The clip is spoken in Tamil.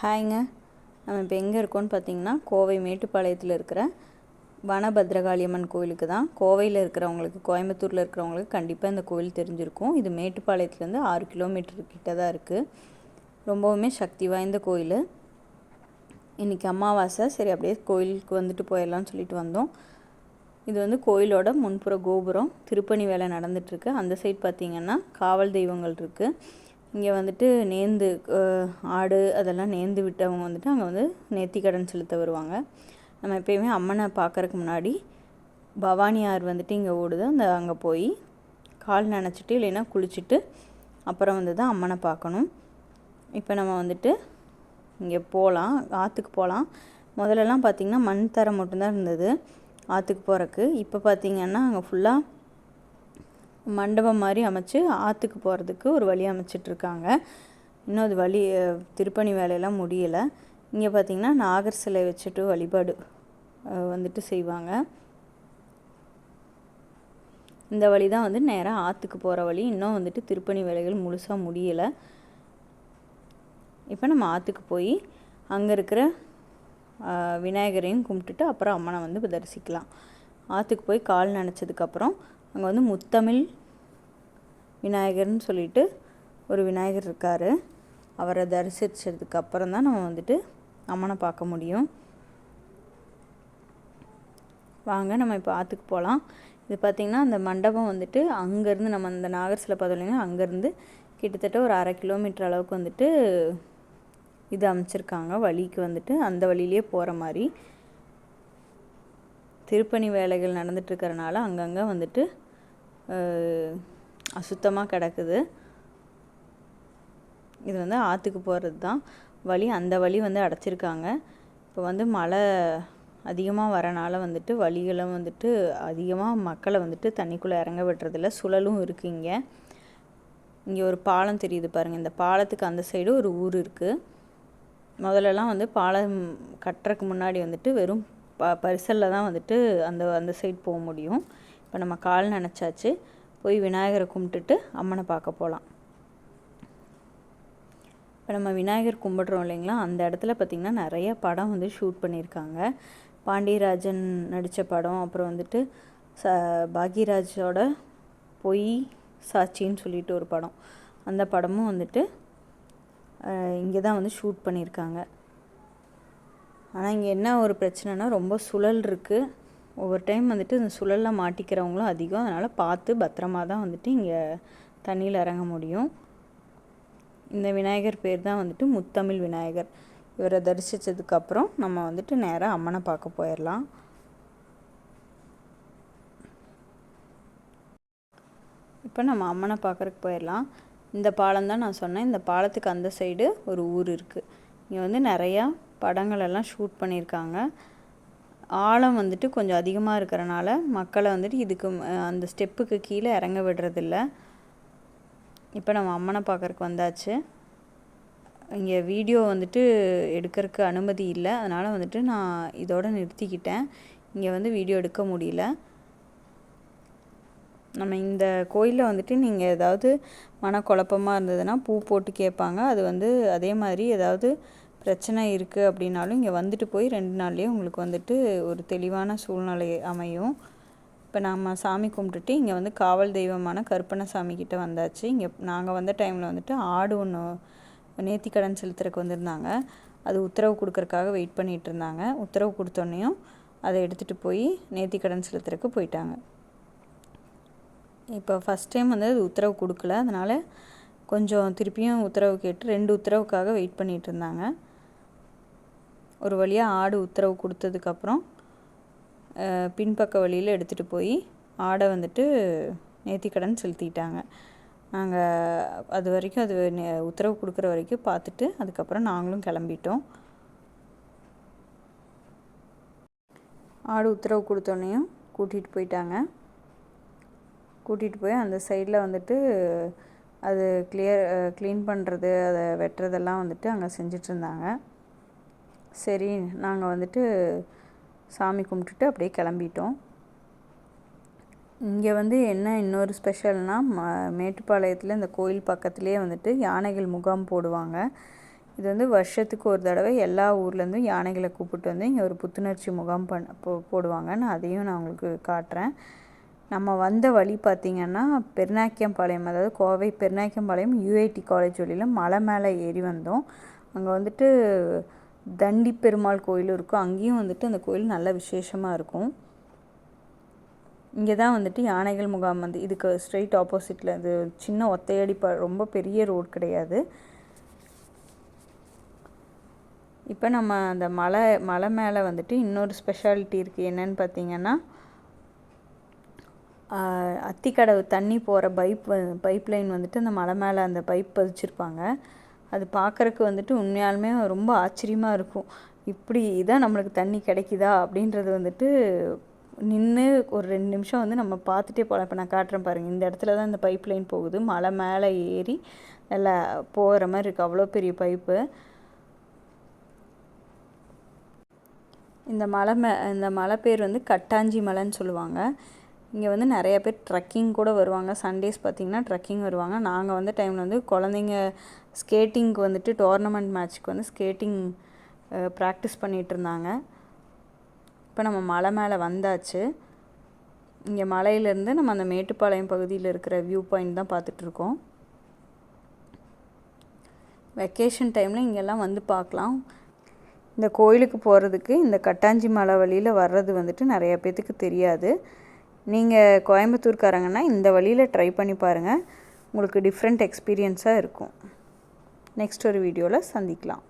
ஹாய்ங்க. நம்ம இப்போ எங்கே இருக்கோம்னு பார்த்தீங்கன்னா கோவை மேட்டுப்பாளையத்தில் இருக்கிற வனபத்ரகாளியம்மன் கோயிலுக்கு தான். கோவையில் இருக்கிறவங்களுக்கு கோயம்புத்தூரில் இருக்கிறவங்களுக்கு கண்டிப்பாக இந்த கோயில் தெரிஞ்சிருக்கும். இது மேட்டுப்பாளையத்துலேருந்து ஆறு கிலோமீட்டர் கிட்ட தான் இருக்குது ரொம்பவுமே சக்தி வாய்ந்த கோயில். இன்றைக்கி அமாவாசை. சரி அப்படியே கோயிலுக்கு வந்துட்டு போயிடலாம்னு சொல்லிட்டு வந்தோம். இது வந்து கோயிலோட முன்புற கோபுரம். திருப்பணி வேலை நடந்துட்டுருக்கு அந்த சைட் பார்த்திங்கன்னா காவல் தெய்வங்கள் இருக்குது இங்கே வந்துட்டு நேந்து ஆடு அதெல்லாம் நேந்து விட்டவங்க வந்துட்டு அங்கே வந்து நேர்த்திக்கடன் செலுத்த வருவாங்க. நம்ம எப்பயுமே அம்மனை பார்க்கறக்கு முன்னாடி பவானி ஆறு வந்துட்டு இங்கே ஓடுது. அந்த அங்கே போய் கால் நினச்சிட்டு இல்லைன்னா குளிச்சுட்டு அப்புறம் வந்து தான் அம்மனை பார்க்கணும். இப்போ நம்ம வந்துட்டு இங்கே போகலாம் ஆற்றுக்கு போகலாம். முதல்லலாம் பார்த்திங்கன்னா மண் தரம் மட்டும்தான் இருந்தது ஆற்றுக்கு போகிறக்கு இப்போ பார்த்திங்கன்னா அங்கே ஃபுல்லாக மண்டபம் மாதிரி அமைச்சு ஆற்றுக்கு போகிறதுக்கு ஒரு வழி அமைச்சிட்ருக்காங்க. இன்னும் அது வழி திருப்பணி வேலையெல்லாம் முடியலை. இங்கே பார்த்திங்கன்னா நாகர் சிலை வச்சுட்டு வழிபாடு வந்துட்டு செய்வாங்க. இந்த வழி தான் வந்து நேராக ஆற்றுக்கு போகிற வழி. இன்னும் வந்துட்டு திருப்பணி வேலைகள் முழுசாக முடியலை. இப்போ நம்ம ஆற்றுக்கு போய் அங்கே இருக்கிற ஆஹ், விநாயகரையும் கும்பிட்டுட்டு அப்புறம் அம்மனை வந்து தரிசிக்கலாம். ஆற்றுக்கு போய் கால் நினச்சதுக்கப்புறம் அங்கே வந்து முத்தமிழ் விநாயகர்னு சொல்லிட்டு ஒரு விநாயகர் இருக்கார். அவரை தரிசித்ததுக்கு அப்புறம் தான் நம்ம வந்துட்டு அம்மனை பார்க்க முடியும். வாங்க நம்ம இப்போ ஆற்றுக்கு போகலாம் இது பார்த்திங்கன்னா அந்த மண்டபம் வந்துட்டு அங்கேருந்து நம்ம அந்த நாகர் சிலை பார்த்தோம் அங்கேருந்து கிட்டத்தட்ட ஒரு அரை கிலோமீட்டர் அளவுக்கு வந்துட்டு இது அமைச்சிருக்காங்க. வழிக்கு வந்துட்டு அந்த வழியிலே போகிற மாதிரி. திருப்பணி வேலைகள் நடந்துட்டுருக்கறனால அங்கங்கே வந்துட்டு அசுத்தமாக கிடக்குது. இது வந்து ஆற்றுக்கு போகிறது தான் வழி அந்த வழி வந்து அடைச்சிருக்காங்க. இப்போ வந்து மழை அதிகமாக வரனால வந்துட்டு வழிகளும் வந்துட்டு அதிகமாக மக்களை வந்துட்டு தண்ணிக்குள்ளே இறங்க விடுறதில்ல. சுழலும் இருக்குது இங்கே. இங்கே ஒரு பாலம் தெரியுது பாருங்கள் இந்த பாலத்துக்கு அந்த சைடு ஒரு ஊர் இருக்குது முதல்லலாம் வந்து பாலம் கட்டுறதுக்கு முன்னாடி வந்துட்டு வெறும் ப பரிசலில் தான் வந்துட்டு அந்த அந்த சைட் போக முடியும். இப்போ நம்ம கால் நினச்சாச்சு. போய் விநாயகரை கும்பிட்டுட்டு அம்மனை பார்க்க போகலாம் இப்போ நம்ம விநாயகர் கும்பிட்றோம் இல்லைங்களா? அந்த இடத்துல பார்த்திங்கன்னா நிறைய படம் வந்து ஷூட் பண்ணியிருக்காங்க. பாண்டியராஜன் நடித்த படம் அப்புறம் வந்துட்டு ச பாக்யராஜோட பொய் சாட்சின்னு சொல்லிட்டு ஒரு படம். அந்த படமும் வந்துட்டு இங்கே தான் வந்து ஷூட் பண்ணியிருக்காங்க. ஆனால் இங்கே என்ன ஒரு பிரச்சனைனா ரொம்ப சுழல் இருக்குது ஒவ்வொரு டைம் வந்துட்டு இந்த சுழலில் மாட்டிக்கிறவங்களும் அதிகம். அதனால் பார்த்து பத்திரமா தான் வந்துட்டு இங்கே தண்ணியில் இறங்க முடியும். இந்த விநாயகர் பேர் தான் வந்துட்டு முத்தமிழ் விநாயகர். இவரை தரிசித்ததுக்கப்புறம் நம்ம வந்துட்டு நேராக அம்மனை பார்க்க போயிடலாம் இப்போ நம்ம அம்மனை பார்க்குறக்கு போயிடலாம் இந்த பாலம் தான் நான் சொன்னேன். இந்த பாலத்துக்கு அந்த சைடு ஒரு ஊர் இருக்குது இங்கே வந்து நிறையா படங்களெல்லாம் ஷூட் பண்ணியிருக்காங்க. ஆழம் வந்துட்டு கொஞ்சம் அதிகமாக இருக்கிறனால மக்களை வந்துட்டு இதுக்கு அந்த ஸ்டெப்புக்கு கீழே இறங்க விடுறதில்ல. இப்போ நம்ம அம்மனை பார்க்குறக்கு வந்தாச்சு. இங்கே வீடியோ வந்துட்டு எடுக்கிறதுக்கு அனுமதி இல்லை. அதனால் வந்துட்டு நான் இதோடு நிறுத்திக்கிட்டேன். இங்கே வந்து வீடியோ எடுக்க முடியல. நம்ம இந்த கோயிலில் வந்துட்டு நீங்கள் ஏதாவது மனக்குழப்பமாக இருந்ததுன்னா பூ போட்டு கேட்பாங்க. அது வந்து அதே மாதிரி ஏதாவது பிரச்சனை இருக்குது அப்படின்னாலும் இங்கே வந்துட்டு போய் ரெண்டு நாள்லேயே உங்களுக்கு வந்துட்டு ஒரு தெளிவான சூழ்நிலை அமையும். இப்போ நம்ம சாமி கும்பிட்டுட்டு இங்கே வந்து காவல் தெய்வமான கருப்பண்ணசாமி கிட்ட வந்தாச்சு. இங்கே நாங்கள் வந்த டைமில் வந்துட்டு ஆடு ஒன்று நேர்த்திக்கடன் செலுத்துறதுக்கு வந்திருந்தாங்க. அது உத்தரவு கொடுக்கறக்காக வெயிட் பண்ணிகிட்டு இருந்தாங்க. உத்தரவு கொடுத்தோன்னையும் அதை எடுத்துகிட்டு போய் நேர்த்திக்கடன் செலுத்துறதுக்கு போயிட்டாங்க. இப்போ ஃபஸ்ட் டைம் வந்து அது உத்தரவு கொடுக்கல. அதனால் கொஞ்சம் திருப்பியும் உத்தரவு கேட்டு ரெண்டு உத்தரவுக்காக வெயிட் பண்ணிகிட்டு இருந்தாங்க. ஒரு வழியாக ஆடு உத்தரவு கொடுத்ததுக்கப்புறம் பின்பக்க வழியில் எடுத்துகிட்டு போய் ஆடை வந்துட்டு நேர்த்திக்கடன் செலுத்திட்டாங்க. நாங்கள் அது வரைக்கும் அது நே- உத்தரவு கொடுக்குற வரைக்கும் பார்த்துட்டு அதுக்கப்புறம் நாங்களும் கிளம்பிட்டோம். ஆடு உத்தரவு கொடுத்தோன்னையும் கூட்டிகிட்டு போயிட்டாங்க. கூட்டிகிட்டு போய் அந்த சைடில் வந்துட்டு அது கிளியர் க்ளீன் பண்ணுறது அதை வெட்டுறதெல்லாம் வந்துட்டு அங்கே செஞ்சுட்டு இருந்தாங்க. சரி நாங்கள் வந்துட்டு சாமி கும்பிட்டுட்டு அப்படியே கிளம்பிட்டோம். இங்கே வந்து என்ன இன்னொரு ஸ்பெஷல்னால் ம மேட்டுப்பாளையத்தில் இந்த கோயில் பக்கத்துலேயே வந்துட்டு யானைகள் முகாம் போடுவாங்க. இது வந்து வருஷத்துக்கு ஒரு தடவை எல்லா ஊர்லேருந்தும் யானைகளை கூப்பிட்டு வந்து இங்கே ஒரு புத்துணர்ச்சி முகாம் பண் போ போடுவாங்க. நான் அதையும் நான் உங்களுக்கு காட்டுறேன். நம்ம வந்த வழி பார்த்திங்கன்னா பெருநாக்கியம்பாளையம் அதாவது கோவை பெருநாக்கியம்பாளையம் யூஐடி காலேஜ் வழியில் மலை மேலே ஏறி வந்தோம். அங்கே வந்துட்டு தண்டி பெருமாள் கோயில் இருக்கும் அங்கேயும் வந்துட்டு அந்த கோயில் நல்ல விசேஷமாக இருக்கும். இங்கே தான் வந்துட்டு யானைகள் முகாம் வந்து இதுக்கு ஸ்ட்ரெயிட் ஆப்போசிட்டில் அது சின்ன ஒத்தையடி ப ரொம்ப பெரிய ரோடு கிடையாது. இப்போ நம்ம அந்த மலை மலை மேலே வந்துட்டு இன்னொரு ஸ்பெஷாலிட்டி இருக்குது என்னன்னு பார்த்தீங்கன்னா அத்திக்கடவு தண்ணி போகிற பைப் பைப் லைன் வந்துட்டு அந்த மலை மேலே அந்த பைப் பதிச்சிருப்பாங்க. அது பார்க்குறக்கு வந்துட்டு உண்மையாலுமே ரொம்ப ஆச்சரியமாக இருக்கும். இப்படி தான் நம்மளுக்கு தண்ணி கிடைக்குதா அப்படின்றது வந்துட்டு நின்று ஒரு ரெண்டு நிமிஷம் வந்து நம்ம பார்த்துட்டே போகலாம் இப்போ நான் காட்டுறேன் பாருங்கள் இந்த இடத்துல தான் இந்த பைப் லைன் போகுது. மலை மேலே ஏறி நல்லா போகிற மாதிரி இருக்குது அவ்வளோ பெரிய பைப்பு இந்த மலை மே இந்த மலை பேர் வந்து கட்டாஞ்சி மலைன்னு சொல்லுவாங்க. இங்கே வந்து நிறைய பேர் ட்ரெக்கிங் கூட வருவாங்க. சண்டேஸ் பார்த்திங்கன்னா ட்ரெக்கிங் வருவாங்க. நாங்கள் வந்த டைமில் வந்து குழந்தைங்க ஸ்கேட்டிங்க்கு வந்துட்டு டோர்னமெண்ட் மேட்ச்க்கு வந்து ஸ்கேட்டிங் ப்ராக்டிஸ் பண்ணிகிட்டு இருந்தாங்க. இப்போ நம்ம மலை மேலே வந்தாச்சு. இங்கே மலையிலேருந்து நம்ம அந்த மேட்டுப்பாளையம் பகுதியில் இருக்கிற வியூ பாயிண்ட் தான் பார்த்துட்ருக்கோம் வெக்கேஷன் டைமில் இங்கெல்லாம் வந்து பார்க்கலாம் இந்த கோயிலுக்கு போகிறதுக்கு இந்த கட்டாஞ்சி மலை வழியில் வர்றது வந்துட்டு நிறைய பேர்த்துக்கு தெரியாது. நீங்கள் கோயம்புத்தூர்காரங்கன்னா இந்த வழியில் ட்ரை பண்ணி பாருங்கள் உங்களுக்கு டிஃப்ரெண்ட் எக்ஸ்பீரியன்ஸாக இருக்கும். நெக்ஸ்ட் ஒரு வீடியோவில் சந்திக்கலாம்.